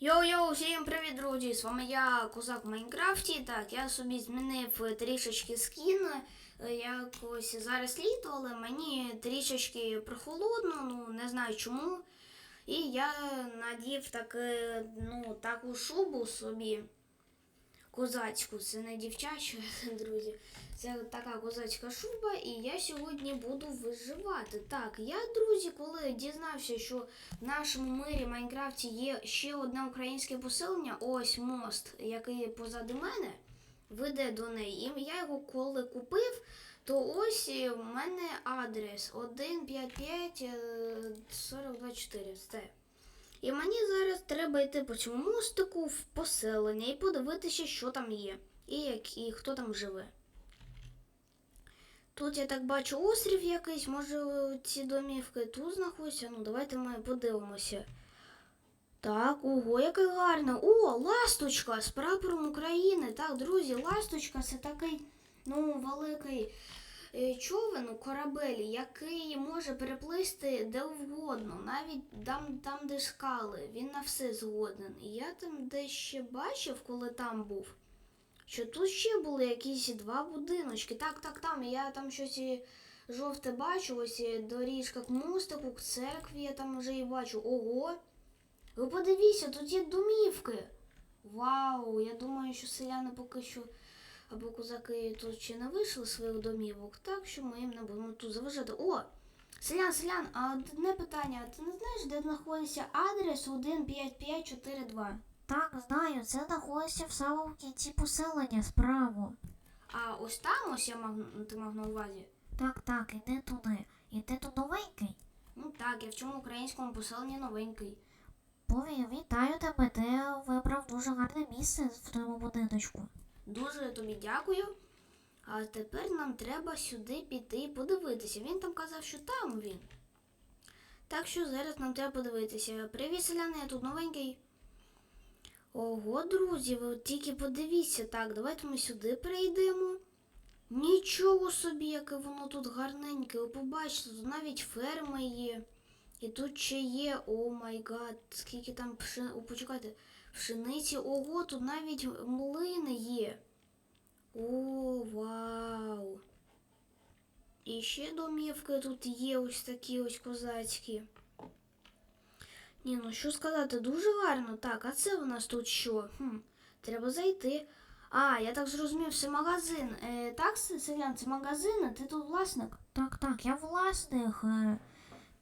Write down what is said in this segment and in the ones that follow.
Йоу-йоу, всім привіт, друзі! З вами я, Козак в Майнкрафті. Так, я собі змінив е, трішечки скін. Е, Якось зараз літо, але мені трішечки прохолодно, ну не знаю чому. І я надів таки, ну, таку шубу собі. Козацьку, це не дівчача, друзі. Це така козацька шуба, і я сьогодні буду виживати. Так, я, друзі, коли дізнався, що в нашому мирі Майнкрафті є ще одне українське поселення, ось мост, який позаду мене, веде до неї. І я його коли купив, то ось в мене адрес 155 е, 4024. Все. І мені зараз треба йти по цьому мостику в поселення і подивитися, що там є, і, як, і хто там живе. Тут я так бачу острів якийсь, може ці домівки тут знаходяться. Ну, давайте ми подивимося. Так, ого, яке гарне. О, ласточка з прапором України. Так, друзі, ласточка це такий, ну, великий е, човен, корабель, який може переплисти де вгодно, навіть там, там, де скали. Він на все згоден. І я там дещо бачив, коли там був. Що тут ще були якісь два будиночки. Так, так, там. Я там щось жовте бачу, ось доріжка к мостику, к церкві я там вже і бачу. Ого! Ви подивіться, тут є домівки. Вау! Я думаю, що селяни поки що або козаки тут ще не вийшли своїх домівок, так що ми їм не будемо тут заважати. О! Селян, селян, а одне питання, а ти не знаєш, де знаходиться адрес 15542? Так, знаю, це знаходиться в самому кінці поселення справа. А ось там ось я мав, ти мав на увазі. Так, так, іди туди. І ти тут новенький. Ну так, я в цьому українському поселенні новенький. Пові, вітаю тебе, ти вибрав дуже гарне місце в твоєму будиночку. Дуже тобі дякую. А тепер нам треба сюди піти і подивитися. Він там казав, що там він. Так що зараз нам треба подивитися. Привіт, селяни, я тут новенький. Ого, друзі, ви тільки подивіться. Так, давайте ми сюди прийдемо. Нічого собі, яке воно тут гарненьке. Ви побачите, тут навіть ферма є. І тут ще є, о май гад, скільки там пши... О, почекайте, пшениці. Ого, тут навіть млини є. О, вау. І ще домівки тут є ось такі ось козацькі. Ні, ну що сказати, дуже гарно. Так, а це у нас тут що? Хм, треба зайти. А, я так зрозумів, це магазин. Е, так, селян, це магазин, а ти тут власник? Так, так, я власник е,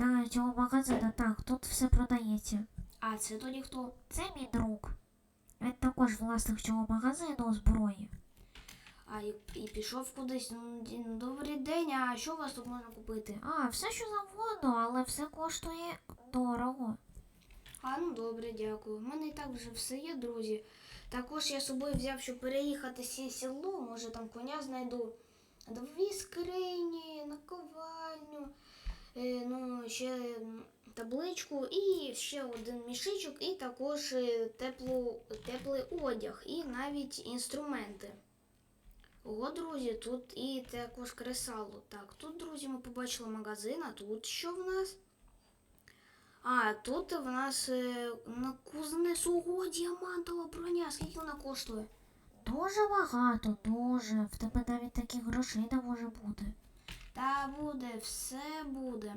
та цього магазину. Так, тут все продається. А це тоді хто? Це мій друг. Він також власник цього магазину зброї. А, і, і пішов кудись. Ну, ну, Добрий день, а що у вас тут можна купити? А, все що завгодно, але все коштує дорого. А, ну добре, дякую. У мене і так вже все є, друзі. Також я з собою взяв, щоб переїхати сі село, може там коня знайду. Дві скрині, наковальню, ну, ще табличку і ще один мішичок, і також е, теплу, теплий одяг, і навіть інструменти. Ого, друзі, тут і також кресало. Так, тут, друзі, ми побачили магазин, а тут що в нас? А, тут в нас е, на кузнецу ого, діамантова броня. Скільки вона коштує? Дуже багато, дуже. В тебе навіть таких грошей не може бути. Та буде, все буде.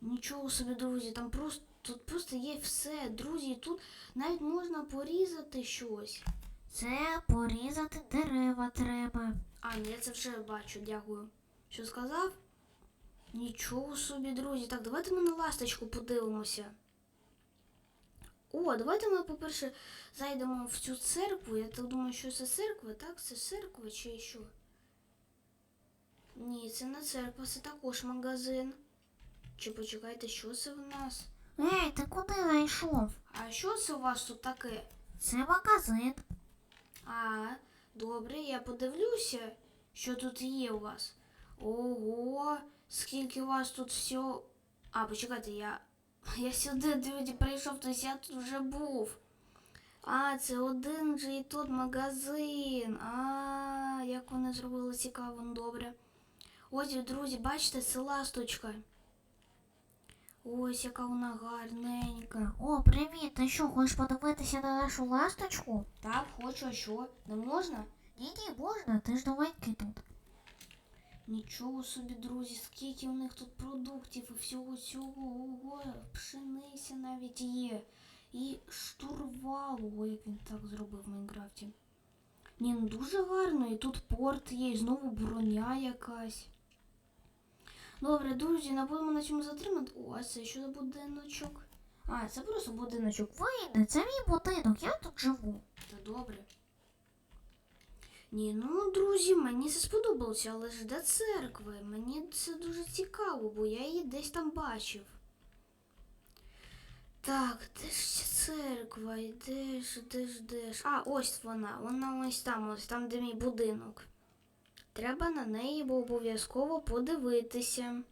Нічого собі, друзі, там просто тут просто є все, друзі, тут навіть можна порізати щось. Це порізати дерева треба. А, ні, я це вже бачу, дякую. Що сказав? Нічого собі, друзі. Так, давайте ми на ласточку подивимося. О, давайте ми, по-перше, зайдемо в цю церкву. Я так думаю, що це церква, так? Це церква чи що? Ні, це не церква, це також магазин. Чи почекайте, що це в нас? Ей, ти куди зайшов? А що це у вас тут таке? Це магазин. А, добре, я подивлюся, що тут є у вас. Ого, скільки у вас тут все. А, почекайте, я. Я сюди друзі, прийшов, то я тут вже був. А, це один же і тут магазин. А, як вони зробили цікаво, добре. Ось, друзі, бачите, це ласточка. Ось яка вона гарненька. О, привіт, ти що, хочеш подивитися на нашу ласточку? Так, хочу, а що? Не можна? Ні, ні, можна, ти ж новенький тут. Нічого собі, друзі, скільки в них тут продуктів і всього цього. Ого, пшениця навіть є. І штурвал, ого, як він так зробив в Майнкрафті. Ні, ну дуже гарно, і тут порт є, і знову броня якась. Добре, друзі, не будемо на цьому затримати. О, а це що за будиночок? А, це просто будиночок. Вийди, це мій будинок, я тут живу. Та добре. Ні, ну, друзі, мені це сподобалося, але ж де церква? Мені це дуже цікаво, бо я її десь там бачив. Так, де ж ця церква? Де ж, де ж, де ж? А, ось вона. Вона ось там, ось там, де мій будинок. Треба на неї обов'язково подивитися.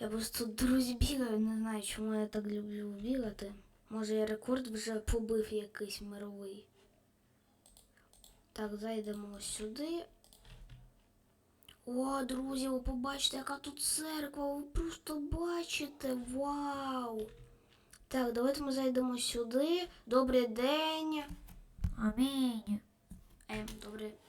Я просто друзі, бігаю, не знаю, чому я так люблю бігати. Може, я рекорд вже побив якийсь мировий. Так, зайдемо ось сюди. О, друзі, ви побачите, яка тут церква. Ви просто бачите. Вау! Так, давайте ми зайдемо сюди. Добрий день. Амінь. Ем, добре.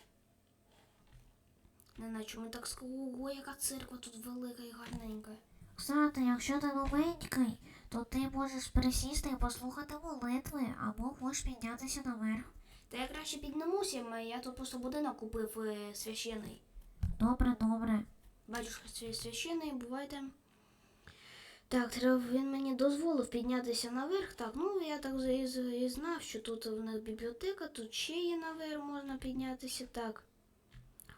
Не знаю, чому так. Ого, яка церква тут велика і гарненька. Кстати, якщо ти новенький, то ти можеш присісти і послухати молитви, або можеш піднятися наверх. Та я краще піднімуся, я тут просто будинок купив е, священий. Добре, добре. Батюшка свій священий, бувайте. Так, треба, він мені дозволив піднятися наверх. Так, ну я так і знав, що тут в них бібліотека, тут ще є наверх, можна піднятися. Так.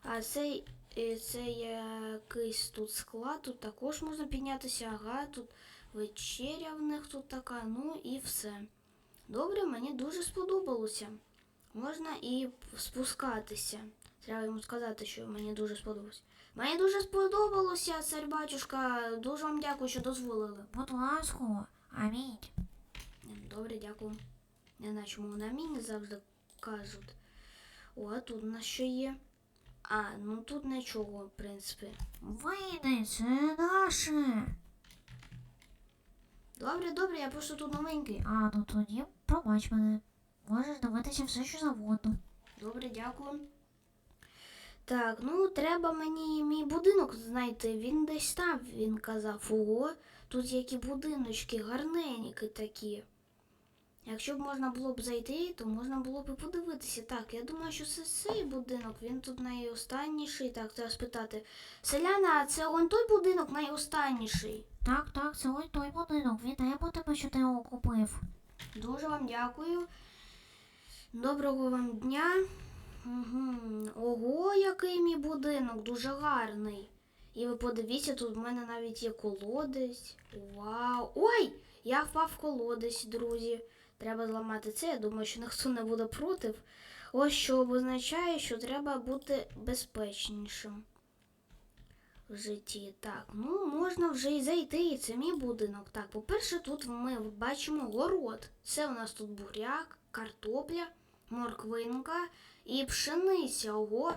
А цей, е, це якийсь тут склад, тут також можна піднятися. Ага, тут вечеря в них тут така, ну і все. Добре, мені дуже сподобалося. Можна і спускатися. Треба йому сказати, що мені дуже сподобалося. Мені дуже сподобалося, цар батюшка. Дуже вам дякую, що дозволили. Будь ласка, амінь. Добре, дякую. Не знаю, чому на мені завжди кажуть. О, а тут у нас що є? А, ну тут нічого, в принципі. Вийди, це наше. Добре, добре, я просто тут новенький. А, ну тоді пробач мене. Можеш дивитися все, що завгодно. Добре, дякую. Так, ну треба мені мій будинок знайти. Він десь там, він казав. Ого, тут які будиночки, гарненькі такі. Якщо б можна було б зайти, то можна було б і подивитися. Так, я думаю, що це цей будинок, він тут найостанніший. Так, треба спитати. Селяна, а це он той будинок найостанніший. Так, так, це ось той будинок. Вітаємо тебе, що ти його купив. Дуже вам дякую. Доброго вам дня. Угу. Ого, який мій будинок, дуже гарний. І ви подивіться, тут в мене навіть є колодязь. Вау! Ой! Я впав в колодязь, друзі. Треба зламати це. Я думаю, що ніхто не буде проти. Ось що означає, що треба бути безпечнішим в житті. Так, ну можна вже і зайти, і це мій будинок. Так, по-перше, тут ми бачимо город. Це у нас тут буряк, картопля, морквинка і пшениця. Ого.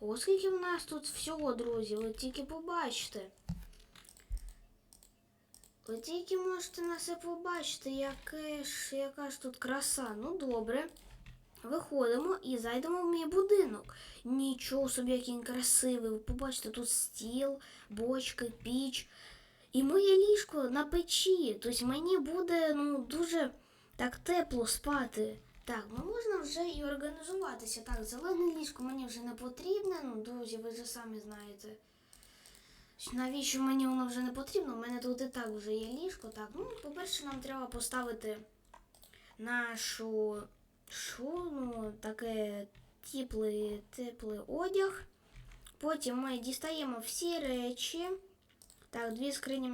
О, скільки в нас тут всього, друзі, ви тільки побачите. Ви тільки можете на це побачити, яке ж, яка ж тут краса. Ну добре. Виходимо і зайдемо в мій будинок. Нічого собі, який він красивий. Ви побачите, тут стіл, бочки, піч. І моє ліжко на печі. Тобто мені буде ну, дуже так тепло спати. Так, ну можна вже і організуватися. Так, зелене ліжко мені вже не потрібне. Ну, друзі, ви вже самі знаєте. Що Навіщо мені воно вже не потрібно? У мене тут і так вже є ліжко. Так, ну, по-перше, нам треба поставити нашу що, таке теплий, теплий одяг. Потім ми дістаємо всі речі. Так, дві скрині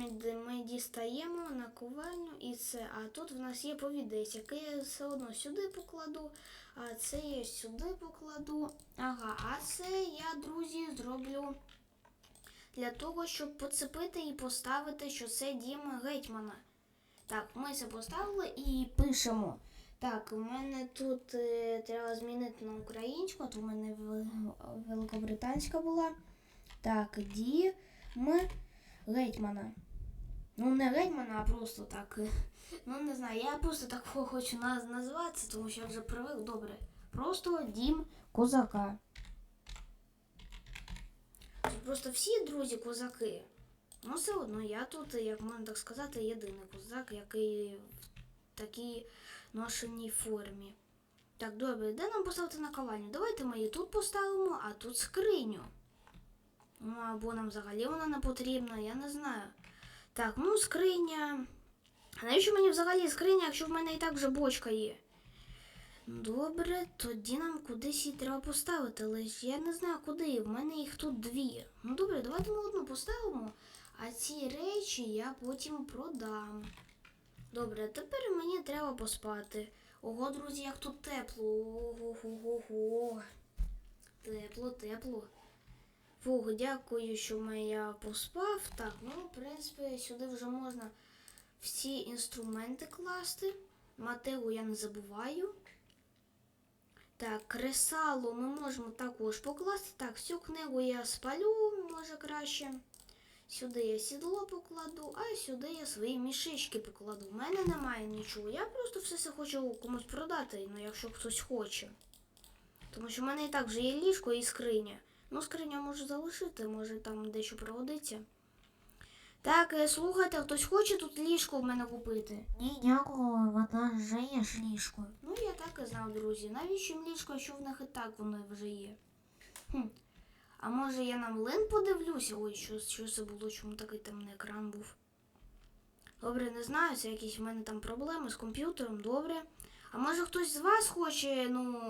ми, дістаємо на ковальню і це. А тут в нас є повідець, який я все одно сюди покладу, а це я сюди покладу. Ага, а це я, друзі, зроблю для того, щоб поцепити і поставити, що це дім гетьмана. Так, ми це поставили і пишемо. Так, у мене тут е, треба змінити на українську, то в мене великобританська була. Так, дім гетьмана. Ну, не гетьмана, а просто так. е, Ну, не знаю, я просто так хочу наз- називатися, тому що я вже привик добре. Просто дім козака. Просто всі друзі козаки. Ну, все одно, я тут, як можна так сказати, єдиний козак, який в такій ношеній формі. Так, добре, де нам поставити наковальню? Давайте ми її тут поставимо, а тут скриню. Ну, або нам взагалі вона не потрібна, я не знаю. Так, ну скриня. А навіщо мені взагалі скриня, якщо в мене і так вже бочка є? Добре, тоді нам кудись її треба поставити, але я не знаю куди. В мене їх тут дві. Ну добре, давайте ми одну поставимо, а ці речі я потім продам. Добре, тепер мені треба поспати. Ого, друзі, як тут тепло. Ого-го-го. Тепло, тепло. Фух, дякую, що я поспав. Так, ну, в принципі, сюди вже можна всі інструменти класти. Мотигу я не забуваю. Так, кресало ми можемо також покласти. Так, всю книгу я спалю, може краще. Сюди я сідло покладу, а сюди я свої мішечки покладу. У мене немає нічого. Я просто все це хочу комусь продати, ну якщо хтось хоче. Тому що в мене і так вже є ліжко і скриня. Ну, скриня можу залишити, може там дещо пригодиться. Так, е, слухайте, хтось хоче тут ліжко в мене купити? Ні, дякую, вона вже є ж ліжко. Ну, я так і знав, друзі. Навіщо їм ліжко, якщо в них і так воно вже є? Хм. А може я на млин подивлюся? Ой, що, що це було, чому такий темний екран був? Добре, не знаю, це якісь в мене там проблеми з комп'ютером, добре. А може хтось з вас хоче, ну,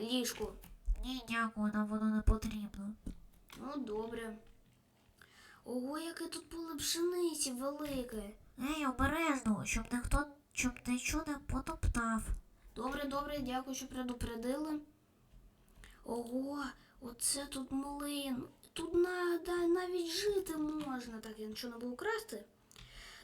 ліжко? Ні, дякую, нам воно не потрібно. Ну, добре. Ого, яке тут поле пшениці велике. Ей, обережно, щоб ніхто щоб нічого не потоптав. Добре, добре, дякую, що предупредили. Ого, оце тут млин. Тут на, да, навіть жити можна, так я нічого не буду красти.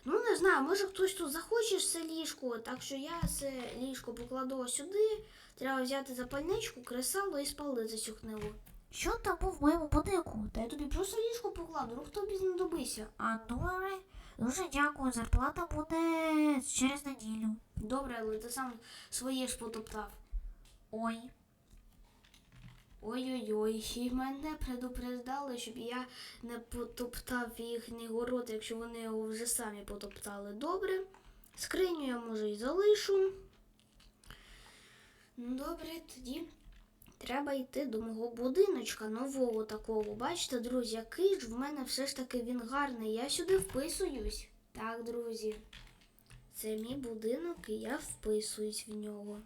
Ну, не знаю, може хтось тут захоче це ліжко, так що я це ліжко покладу сюди. Треба взяти запальничку, кресало і спалити цю книгу. Що там був в моєму будинку? Та я тобі просто ліжко покладу, рух тобі знадобися. А добре, дуже дякую, зарплата буде через неділю. Добре, але ти сам своє ж потоптав. Ой, Ой-ой-ой, і мене предупреждали, щоб я не потоптав їхній город, якщо вони його вже самі потоптали. Добре. Скриню я може і залишу. Ну, Добре, тоді треба йти до мого будиночка нового такого. Бачите, друзі, який ж в мене все ж таки він гарний. Я сюди вписуюсь. Так, друзі. Це мій будинок, і я вписуюсь в нього.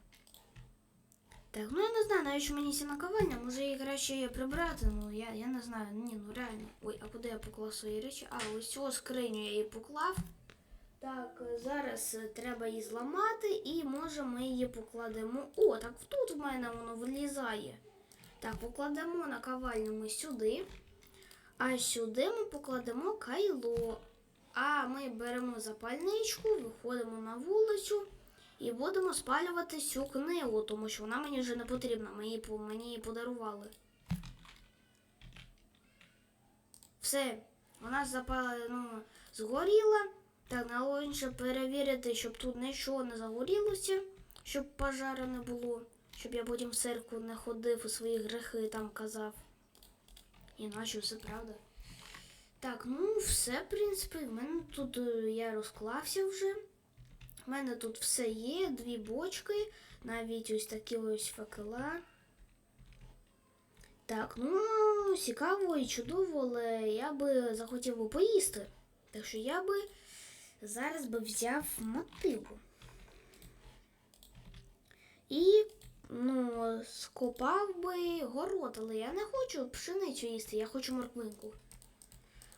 Так, ну я не знаю, навіщо мені ця наковальня, може її краще прибрати, ну я, я не знаю, ні, ну реально. Ой, а куди я поклав свої речі? А, ось цю скриню я її поклав. Так, зараз е, треба її зламати і може ми її покладемо. О, так тут в мене воно вилізає. Так, покладемо наковальню ми сюди. А сюди ми покладемо кайло. А ми беремо запальничку, виходимо на вулицю. І будемо спалювати цю книгу, тому що вона мені вже не потрібна. Мені, мені її подарували. Все, вона запала, ну, згоріла. Так, інше перевірити, щоб тут нічого не загорілося, щоб пожару не було, щоб я потім в церкву не ходив і свої грехи там казав. Іначе все правда. Так, ну все, в принципі, в мене тут е, я розклався вже. У мене тут все є, дві бочки, навіть ось такі ось факела. Так, ну цікаво і чудово, але я би захотів би поїсти. Так що я би зараз би взяв мотиву. І ну, скопав би город, але я не хочу пшеницю їсти, я хочу морквинку.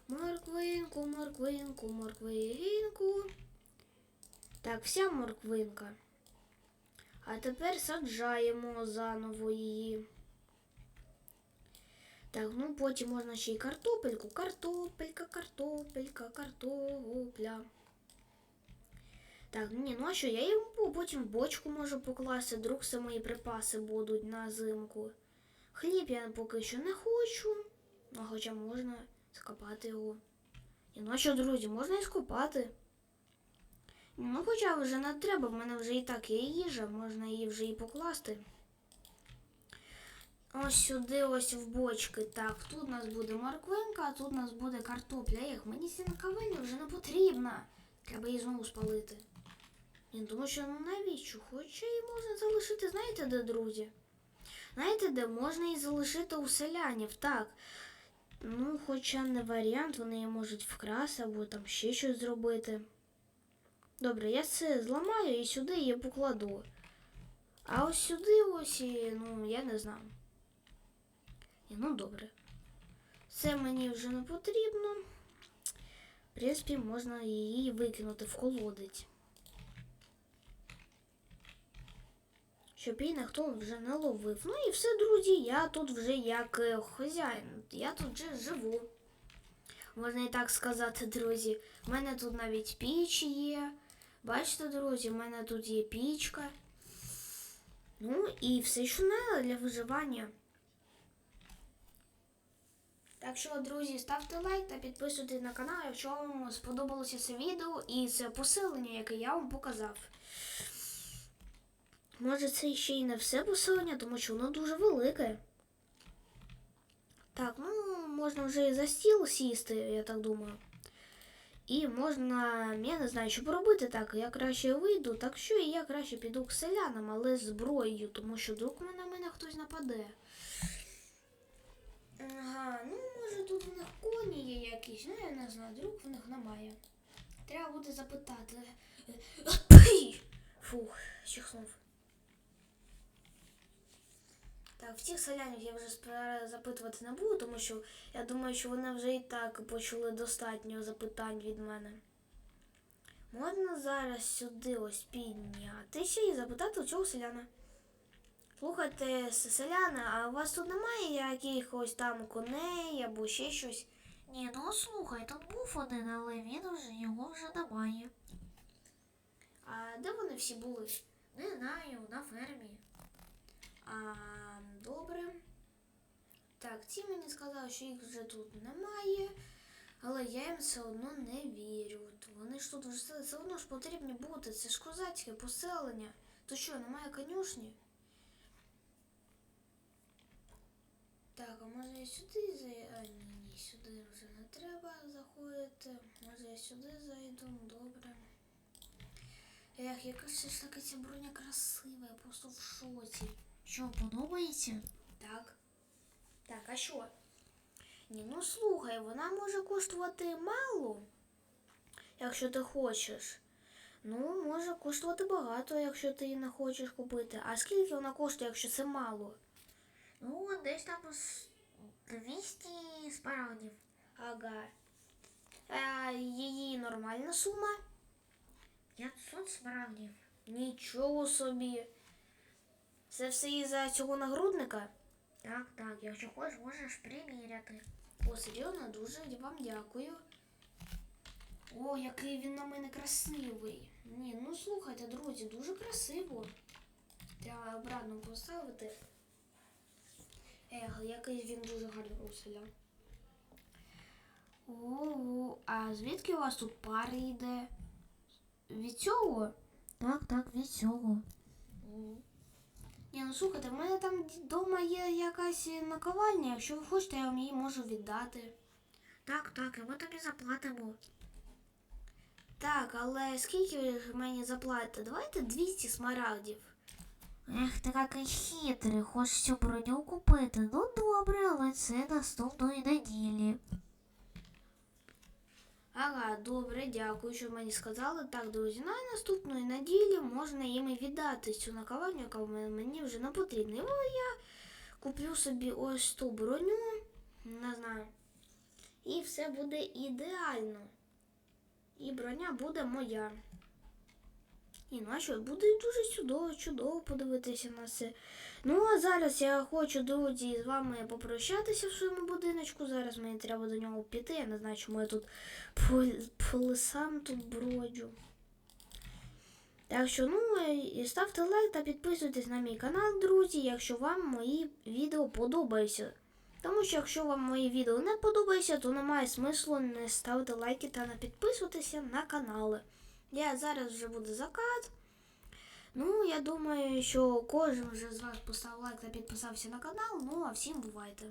Морквинку, морквинку, морквинку. Так, вся морквинка. А тепер саджаємо заново її. Так, ну потім можна ще й картопельку. Картопелька, картопелька, картопля. Так, ні, ну а що, я її потім в бочку можу покласти, вдруг це мої припаси будуть на зимку. Хліб я поки що не хочу. Ну, хоча можна скопати його. І ну а що, друзі, можна і скопати. Ну, хоча вже не треба, в мене вже і так є їжа, можна її вже і покласти. Ось сюди, ось в бочки. Так, тут у нас буде морквинка, а тут у нас буде картопля. Ех, мені ця вже не потрібна. Треба її знову спалити. Ні, тому що ну навіщо? Хоча її можна залишити, знаєте, де, друзі? Знаєте, де можна її залишити у селянів, так. Ну, хоча не варіант, вони її можуть вкрасти або там ще щось зробити. Добре, я це зламаю і сюди її покладу. А ось сюди ось, і, ну, я не знаю. Ні, ну добре. Це мені вже не потрібно. В принципі, можна її викинути в колодець. Щоб її ніхто вже не ловив. Ну і все, друзі, я тут вже як е, хазяїн. Я тут вже живу. Можна і так сказати, друзі. У мене тут навіть піч є. Бачите, друзі, в мене тут є пічка. Ну і все, що треба для виживання. Так що, друзі, ставте лайк та підписуйтесь на канал, якщо вам сподобалося це відео і це посилення, яке я вам показав. Може, це ще й не все посилення, тому що воно дуже велике. Так, ну можна вже і за стіл сісти, я так думаю. І можна, я не знаю, що робити так. Я краще вийду, так що і я краще піду к селянам, але з зброєю, тому що вдруг на мене хтось нападе. Ага, ну може тут в них коні є якісь, ну я не знаю, вдруг в них немає. Треба буде запитати. Фух, чихнув. Так, всіх селянів я вже запитувати не буду, тому що я думаю, що вони вже і так почули достатньо запитань від мене. Можна зараз сюди ось піднятися і запитати у цього селяна. Слухайте, селяни, а у вас тут немає якихось там коней або ще щось? Ні, ну слухай, тут був один, але він вже його вже немає. А де вони всі були? Не знаю, на фермі. А, добре. Так, ці мені сказали, що їх вже тут немає, але я їм все одно не вірю. Вони ж тут вже все, одно ж потрібні бути. Це ж козацьке поселення. То що, немає конюшні? Так, а може я сюди зайду? А, ні, ні, сюди вже не треба заходити. Може я сюди зайду, добре. Ех, яка ж таки ця броня красива, я просто в шоці. Що, подобається? Так. Так, а що? Ні, ну слухай, вона може коштувати мало, якщо ти хочеш. Ну, може коштувати багато, якщо ти її не хочеш купити. А скільки вона коштує, якщо це мало? Ну, десь там 200 спарагнів. Ага. А її нормальна сума? 500 смарагдів. Нічого собі. Це все із-за цього нагрудника? Так, так, якщо хочеш, можеш приміряти. О, серйозно, дуже вам дякую. О, який він на мене красивий. Ні, ну слухайте, друзі, дуже красиво. Треба обратно поставити. Ех, який він дуже гарний уселя. О, а звідки у вас тут пар йде? Від цього? Так, так, від цього. Ні, ну слухайте, в мене там вдома є якась наковальня. Якщо ви хочете, я вам її можу віддати. Так, так, і ми тобі заплатимо. Так, але скільки ви мені заплатите? Давайте 200 смарагдів. Ех, ти який хитрий, хочеш цю броню купити. Ну добре, але це наступної неділі. Ага, добре, дякую, що мені сказали. Так, друзі, на наступної неділі можна їм і віддати цю наковальню, яка мені вже не потрібна. І я куплю собі ось ту броню, не знаю. І все буде ідеально. І броня буде моя. І ну буде дуже чудово, чудово подивитися на це. Ну а зараз я хочу, друзі, з вами попрощатися в своєму будиночку. Зараз мені треба до нього піти. Я не знаю, чому я тут по, по лисам тут броджу. Так що, ну, ставте лайк та підписуйтесь на мій канал, друзі, якщо вам мої відео подобаються. Тому що якщо вам мої відео не подобаються, то немає смислу не ставити лайки та не підписуватися на канали. Я зараз вже буде закат. Ну, я думаю, що кожен вже з вас поставив лайк та підписався на канал. Ну, а всім бувайте.